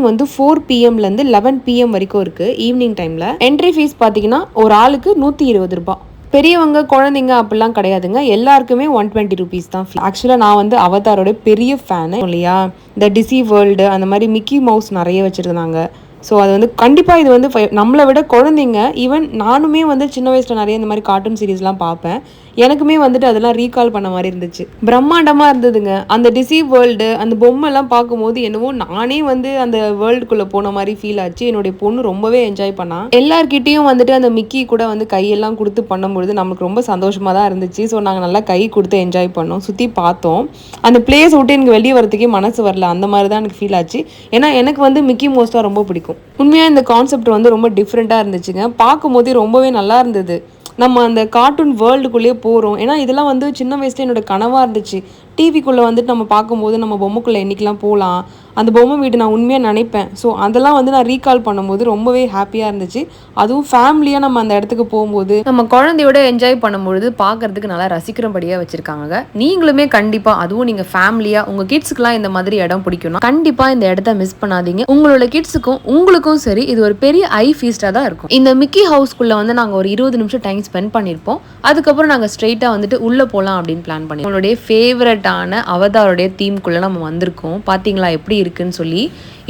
வந்து four பிஎம்லேருந்து eleven PM வரைக்கும் இருக்குது ஈவினிங் டைமில் என்ட்ரி ஃபீஸ் பார்த்தீங்கன்னா ஒரு ஆளுக்கு நூற்றி இருபது ரூபாய் பெரியவங்க குழந்தைங்க அப்படிலாம் கிடையாதுங்க. எல்லாருக்குமே ஒன் டுவெண்ட்டி ருபீஸ் தான் ஆக்சுவலாக நான் வந்து அவதாரோட பெரிய ஃபேனு இல்லையா? இந்த டிசி வேர்ல்டு அந்த மாதிரி மிக்கி மவுஸ் நிறைய வச்சுருந்தாங்க. ஸோ அது வந்து கண்டிப்பாக இது வந்து நம்மளை விட குழந்தைங்க ஈவன் நானுமே வந்து சின்ன வயசில் நிறைய இந்த மாதிரி கார்ட்டூன் சீரீஸ்லாம் பார்ப்பேன். எனக்குமே வந்துட்டு அதெல்லாம் ரீகால் பண்ண மாதிரி இருந்துச்சு. பிரம்மாண்டமாக இருந்ததுங்க. அந்த டிசி வேர்ல்டு அந்த பொம்மைலாம் பார்க்கும்போது என்னவோ நானே வந்து அந்த வேர்ல்டுக்குள்ளே போன மாதிரி ஃபீல் ஆச்சு. என்னுடைய பொண்ணு ரொம்பவே என்ஜாய் பண்ணா. எல்லார்கிட்டேயும் வந்துட்டு அந்த மிக்கி கூட வந்து கையெல்லாம் கொடுத்து பண்ணும்பொழுது நமக்கு ரொம்ப சந்தோஷமாக தான் இருந்துச்சு. ஸோ நாங்கள் நல்லா கை கொடுத்து என்ஜாய் பண்ணோம். சுற்றி பார்த்தோம். அந்த பிளேஸ் விட்டு எனக்கு வெளியே வரதுக்கே மனசு வரல. அந்த மாதிரி தான் எனக்கு ஃபீல் ஆச்சு. ஏன்னா எனக்கு வந்து மிக்கி மோஸ்ட்டாக ரொம்ப பிடிக்கும். உண்மையாக இந்த கான்செப்ட் வந்து ரொம்ப டிஃப்ரெண்ட்டாக இருந்துச்சுங்க. பார்க்கும்போதே ரொம்பவே நல்லா இருந்தது. நம்ம அந்த கார்ட்டூன் வேர்ல்டுக்குள்ளேயே போகிறோம் ஏன்னா இதெல்லாம் வந்து சின்ன வயசுல என்னோட கனவாக இருந்துச்சு. டிவிக்குள்ளே வந்துட்டு நம்ம பார்க்கும்போது நம்ம பொம்மைக்குள்ளே என்றைக்கெலாம் போகலாம். அந்த பொம்மை வீடு நான் உண்மையாக நினைப்பேன். ஸோ அதெல்லாம் வந்து நான் ரீகால் பண்ணும்போது ரொம்பவே ஹாப்பியாக இருந்துச்சு. அதுவும் ஃபேமிலியாக நம்ம அந்த இடத்துக்கு போகும்போது நம்ம குழந்தையோட என்ஜாய் பண்ணும்பொழுது பார்க்கறதுக்கு நல்லா ரசிக்கிறபடியாக வச்சுருக்காங்க நீங்களுமே கண்டிப்பாக அதுவும் நீங்கள் ஃபேமிலியாக உங்கள் கிட்ஸுக்குலாம் இந்த மாதிரி இடம் பிடிக்கணும் கண்டிப்பாக இந்த இடத்த மிஸ் பண்ணாதீங்க. உங்களோட கிட்ஸுக்கும் உங்களுக்கும் சரி இது ஒரு பெரிய ஐ ஃபீஸ்டாக தான் இருக்கும். இந்த மிக்கி ஹவுஸ்க்குள்ளே வந்து நாங்கள் ஒரு இருபது நிமிஷம் டைம் ஸ்பெண்ட் பண்ணியிருப்போம் அதுக்கப்புறம் நாங்கள் ஸ்ட்ரெயிட்டாக வந்துட்டு உள்ளே போகலாம் அப்படின்னு பிளான் பண்ணி உங்களுடைய ஃபேவரட்டான அவதாருடைய தீம்குள்ளே நம்ம வந்திருக்கோம். பார்த்தீங்களா எப்படி இருக்குன்னு சொல்லி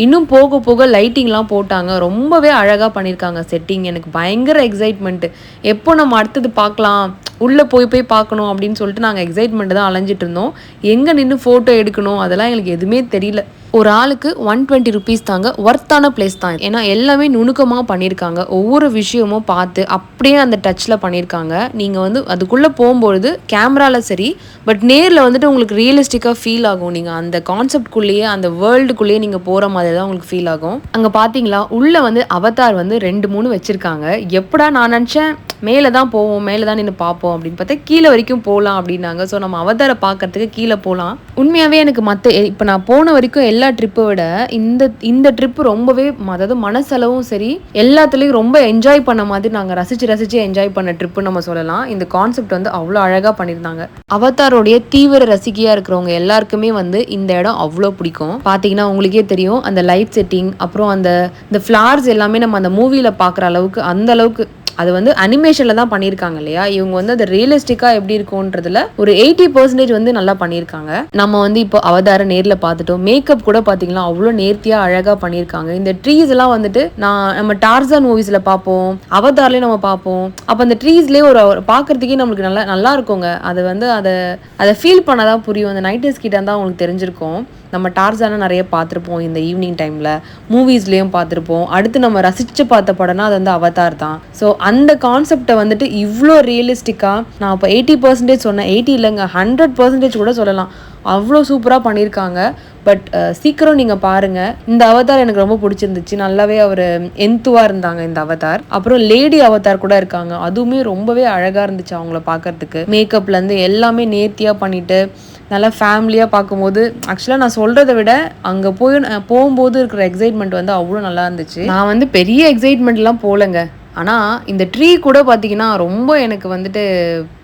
இன்னும் போக போக லைட்டிங்லாம் போட்டாங்க. ரொம்பவே அழகாக பண்ணியிருக்காங்க செட்டிங் எனக்கு பயங்கர எக்ஸைட்மெண்ட்டு எப்போ நம்ம அடுத்தது பார்க்கலாம்? உள்ளே போய் போய் பார்க்கணும் அப்படின்னு சொல்லிட்டு நாங்கள் எக்ஸைட்மெண்ட்டு தான் அலைஞ்சிட்டு இருந்தோம். எங்கே நின்று ஃபோட்டோ எடுக்கணும் அதெல்லாம் எங்களுக்கு எதுவுமே தெரியல. ஒரு ஆளுக்கு ஒன் டுவெண்ட்டி ருபீஸ் தாங்க ஒர்த்தான பிளேஸ் தான். ஏன்னா எல்லாமே நுணுக்கமாக பண்ணியிருக்காங்க. ஒவ்வொரு விஷயமும் பார்த்து அப்படியே அந்த டச்சில் பண்ணியிருக்காங்க. நீங்கள் வந்து அதுக்குள்ளே போகும்பொழுது கேமராவில் சரி பட் நேரில் வந்துட்டு உங்களுக்கு ரியலிஸ்டிக்காக ஃபீல் ஆகும். நீங்கள் அந்த கான்செப்ட்குள்ளேயே அந்த வேர்ல்டுக்குள்ளேயே நீங்கள் போகிற மாதிரி தான் உங்களுக்கு ஃபீல் ஆகும். அங்கே பார்த்தீங்களா? உள்ளே வந்து அவதார் வந்து ரெண்டு மூணு வச்சுருக்காங்க. எப்படா நான் நினச்சேன் மேலே தான் போவோம் மேலே தான் நின்று பார்ப்போம் அப்படின்னு பார்த்தா கீழே வரைக்கும் போகலாம் அப்படின்னாங்க. ஸோ நம்ம அவதாரை பார்க்கறதுக்கு கீழே போகலாம் உண்மையாகவே எனக்கு மற்ற இப்போ நான் போன வரைக்கும் எல்லா ட்ரிப்பை விட இந்த இந்த ட்ரிப்பு ரொம்பவே அதாவது மனசளவும் சரி எல்லாத்துலேயும் ரொம்ப என்ஜாய் பண்ண மாதிரி நாங்கள் ரசித்து ரசித்து என்ஜாய் பண்ண ட்ரிப்பு நம்ம சொல்லலாம். இந்த கான்செப்ட் வந்து அவ்வளோ அழகாக பண்ணியிருந்தாங்க. அவதாரோடைய தீவிர ரசிகையாக இருக்கிறவங்க எல்லாருக்குமே வந்து இந்த இடம் அவ்வளோ பிடிக்கும். பார்த்தீங்கன்னா உங்களுக்கே தெரியும் அந்த லைட் செட்டிங் அப்புறம் அந்த இந்த ஃப்ளார்ஸ் எல்லாமே நம்ம அந்த மூவியில் பார்க்குற அளவுக்கு அந்த அளவுக்கு அது வந்து அனிமேஷனில் தான் பண்ணியிருக்காங்க இல்லையா? இவங்க வந்து அது ரியலிஸ்டிக்காக எப்படி இருக்கும்ன்றதுல ஒரு எயிட்டி பர்சன்டேஜ் வந்து நல்லா பண்ணியிருக்காங்க. நம்ம வந்து இப்போ அவதார நேரில் பார்த்துட்டோம். மேக்கப் கூட பார்த்தீங்கன்னா அவ்வளோ நேர்த்தியாக அழகாக பண்ணியிருக்காங்க. இந்த ட்ரீஸ் எல்லாம் வந்துட்டு நான் நம்ம டார்சன் மூவிஸில் பார்ப்போம். அவதார்லேயும் நம்ம பார்ப்போம். அப்போ அந்த ட்ரீஸ்லேயே ஒரு பார்க்குறதுக்கே நம்மளுக்கு நல்லா நல்லா இருக்குங்க. அது வந்து அதை அதை ஃபீல் பண்ணாதான் புரியும். அந்த நைட்டர்ஸ் கிட்ட தான் அவங்களுக்கு தெரிஞ்சிருக்கும். நம்ம டார்ஸான நிறைய பார்த்துருப்போம் இந்த ஈவினிங் டைமில் மூவிஸ்லேயும் பார்த்துருப்போம். அடுத்து நம்ம ரசித்து பார்த்த படம்னா அது வந்து அவதார் தான். ஸோ அந்த கான்செப்டை வந்துட்டு இவ்வளோ ரியலிஸ்டிக்காக நான் இப்போ எயிட்டி பர்சன்டேஜ் சொன்னேன். எயிட்டி இல்லைங்க ஹண்ட்ரட் பர்சன்டேஜ் கூட சொல்லலாம். அவ்வளோ சூப்பராக பண்ணியிருக்காங்க. பட் சீக்கிரம் நீங்கள் பாருங்கள் இந்த அவதார் எனக்கு ரொம்ப பிடிச்சிருந்துச்சு. நல்லாவே அவர் எந்துவாக இருந்தாங்க இந்த அவதார் அப்புறம் லேடி அவதார் கூட இருக்காங்க. அதுவுமே ரொம்பவே அழகாக இருந்துச்சு அவங்கள பார்க்கறதுக்கு. மேக்கப்லேருந்து எல்லாமே நேர்த்தியாக பண்ணிட்டு நல்லா ஃபேமிலியாக பார்க்கும்போது ஆக்சுவலாக நான் சொல்கிறத விட அங்கே போய் போகும்போது இருக்கிற எக்ஸைட்மெண்ட் வந்து அவ்வளோ நல்லா இருந்துச்சு. நான் வந்து பெரிய எக்ஸைட்மெண்ட்லாம் போகலங்க ஆனால் இந்த ட்ரீ கூட பார்த்தீங்கன்னா ரொம்ப எனக்கு வந்துட்டு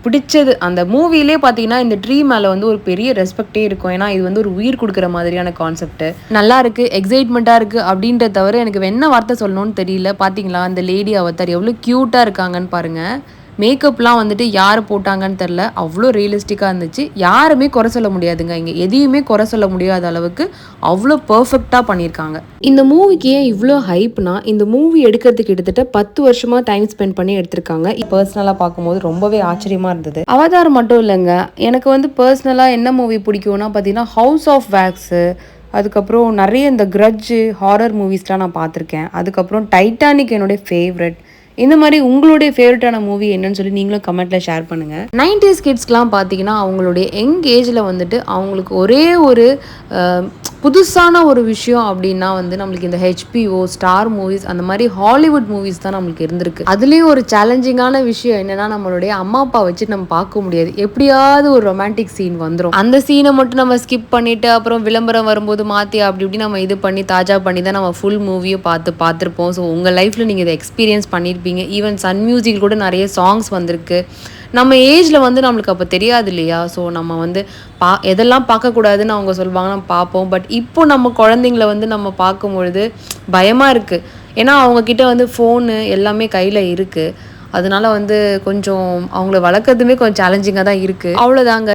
பிடிச்சது. அந்த மூவிலே பார்த்தீங்கன்னா இந்த ட்ரீ மேலே வந்து ஒரு பெரிய ரெஸ்பெக்டே இருக்கும். ஏன்னா இது வந்து ஒரு உயிர் கொடுக்குற மாதிரியான கான்செப்ட் நல்லா இருக்கு எக்ஸைட்மெண்ட்டாக இருக்குது அப்படின்றத தவிர எனக்கு என்ன வார்த்தை சொல்லணும்னு தெரியல. பார்த்தீங்களா அந்த லேடி அவத்தார் எவ்வளோ க்யூட்டாக இருக்காங்கன்னு பாருங்கள் மேக்கப்லாம் வந்துட்டு யார் போட்டாங்கன்னு தெரில அவ்வளோ ரியலிஸ்டிக்காக இருந்துச்சு. யாருமே குறை சொல்ல முடியாதுங்க. இங்கே எதையுமே குறை சொல்ல முடியாத அளவுக்கு அவ்வளோ பர்ஃபெக்டாக பண்ணியிருக்காங்க. இந்த மூவிக்கு ஏன் இவ்வளோ ஹைப்னா இந்த மூவி எடுக்கிறதுக்கு கிட்டத்தட்ட பத்து வருஷமாக டைம் ஸ்பெண்ட் பண்ணி எடுத்திருக்காங்க. பர்சனலாக பார்க்கும்போது ரொம்பவே ஆச்சரியமாக இருந்தது. அவதார் மட்டும் இல்லைங்க. எனக்கு வந்து பர்சனலாக என்ன மூவி பிடிக்கும்னா பார்த்தீங்கன்னா ஹவுஸ் ஆஃப் வேக்ஸு அதுக்கப்புறம் நிறைய இந்த கிரட்ஜு ஹாரர் மூவிஸ்லாம் நான் பார்த்துருக்கேன். அதுக்கப்புறம் டைட்டானிக் என்னுடைய ஃபேவரட் இந்த மாதிரி உங்களுடைய ஃபேவரட்டான மூவி என்னன்னு சொல்லி நீங்களும் கமெண்ட்டில் ஷேர் பண்ணுங்கள் நைன்டிஸ் கிட்ஸ்க்கெலாம் பார்த்தீங்கன்னா அவங்களுடைய யங் ஏஜில் வந்துட்டு அவங்களுக்கு ஒரே ஒரு புதுசான ஒரு விஷயம் அப்படின்னா வந்து நம்மளுக்கு இந்த ஹெச்பிஓ ஸ்டார் மூவிஸ் அந்த மாதிரி ஹாலிவுட் மூவிஸ் தான் நம்மளுக்கு இருந்திருக்கு. அதுலேயும் ஒரு சேலஞ்சிங்கான விஷயம் என்னன்னா நம்மளுடைய அம்மா அப்பா வச்சு நம்ம பார்க்க முடியாது. எப்படியாவது ஒரு ரொமான்டிக் சீன் வந்துடும் அந்த சீனை மட்டும் நம்ம ஸ்கிப் பண்ணிட்டு அப்புறம் விளம்பரம் வரும்போது மாற்றி அப்படி இப்படி நம்ம இது பண்ணி தாஜா பண்ணி தான் நம்ம ஃபுல் மூவியை பார்த்து பார்த்துருப்போம். ஸோ உங்கள் லைஃப்பில் நீங்கள் இதை எக்ஸ்பீரியன்ஸ் பண்ணியிருப்பீங்க ஈவன் சன் மியூசிக் கூட நிறைய சாங்ஸ் வந்திருக்கு. நம்ம ஏஜில் வந்து நம்மளுக்கு அப்போ தெரியாது இல்லையா? ஸோ நம்ம வந்து பா எதெல்லாம் பார்க்கக்கூடாதுன்னு அவங்க சொல்லுவாங்க நம்ம பார்ப்போம். பட் இப்போ நம்ம குழந்தைங்கள வந்து நம்ம பார்க்கும் பொழுது பயமாக இருக்குது ஏன்னா அவங்கக்கிட்ட வந்து ஃபோனு எல்லாமே கையில் இருக்குது அதனால வந்து கொஞ்சம் அவங்கள வளர்க்குறதுமே கொஞ்சம் சேலஞ்சிங்காக தான் இருக்குது அவ்வளோதாங்க